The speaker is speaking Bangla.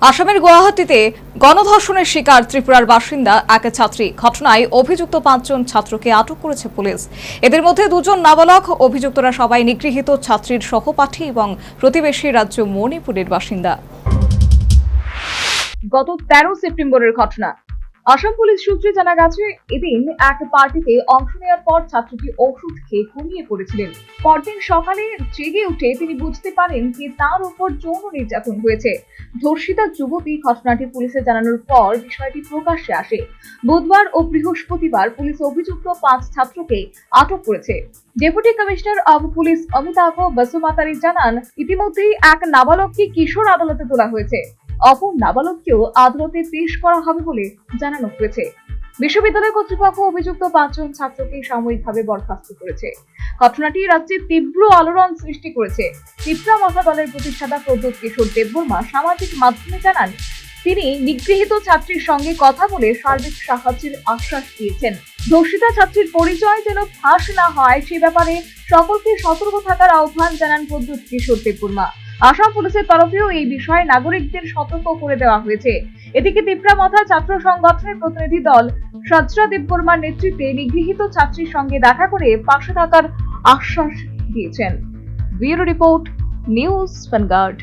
আসামের গুয়াহাটিতে গণধর্ষণের শিকার ত্রিপুরার বাসিন্দা, এক ছাত্রী। ঘটনায় অভিযুক্ত পাঁচজন ছাত্রকে আটক করেছে পুলিশ। এদের মধ্যে দুজন নাবালক, অভিযুক্তরা সবাই নিগৃহীত ছাত্রীর সহপাঠী এবং প্রতিবেশী রাজ্য মণিপুরের বাসিন্দা। গত তেরো সেপ্টেম্বরের ঘটনা আসাম পুলিশ সূত্রে জানা গেছে, এদিন এক পার্টিতে অংশ নেওয়ার পর ছাত্রটি ওষুধ খেয়ে ঘুমিয়ে পড়েছিলেন। পরদিন সকালে জেগে উঠে তিনি বুঝতে পারেন যে তার উপর যৌন নির্যাতন হয়েছে। ধর্ষিতা যুবতী ঘটনাটি পুলিশে জানানোর পর বিষয়টি প্রকাশ্যে আসে। বুধবার ও বৃহস্পতিবার পুলিশ অভিযুক্ত পাঁচ ছাত্রকে আটক করেছে। Deputy commissioner of police Amitabh Basumatary জানান, ইতিমধ্যেই এক নাবালককে কিশোর আদালতে তোলা হয়েছে। অপর নাবালককেও আদালতে পেশ করা হবে বলে জানানো হয়েছে। বিশ্ববিদ্যালয় কর্তৃপক্ষ অভিযুক্ত পাঁচজন ছাত্রকে সাময়িকভাবে বরখাস্ত করেছে। ঘটনাটি রাজ্যে তীব্র আলোড়ন সৃষ্টি করেছে। তিপ্রা মশা দলের প্রতিষ্ঠাতা প্রদ্যোৎ কিশোর দেববর্মা সামাজিক মাধ্যমে জানান, তিনি নিগৃহীত ছাত্রীর সঙ্গে কথা বলে সার্বিক সাহায্যের আশ্বাস দিয়েছেন। ধর্ষিতা ছাত্রীর পরিচয় যেন ফাঁস না হয় সে ব্যাপারে সকলকে সতর্ক থাকার আহ্বান জানান প্রদ্যোৎ কিশোর দেববর্মা। আসাম পুলিশের তরফেও এই বিষয়ে নাগরিকদের সতর্ক করে দেওয়া হয়েছে। এদিকে পিপড়া মাথা ছাত্র সংগঠনের প্রতিনিধি দল সজরা দেববর্মার নেতৃত্বে নিগৃহীত ছাত্রীর সঙ্গে দেখা করে পাশে থাকার আশ্বাস দিয়েছেন। Bureau report, news vanguard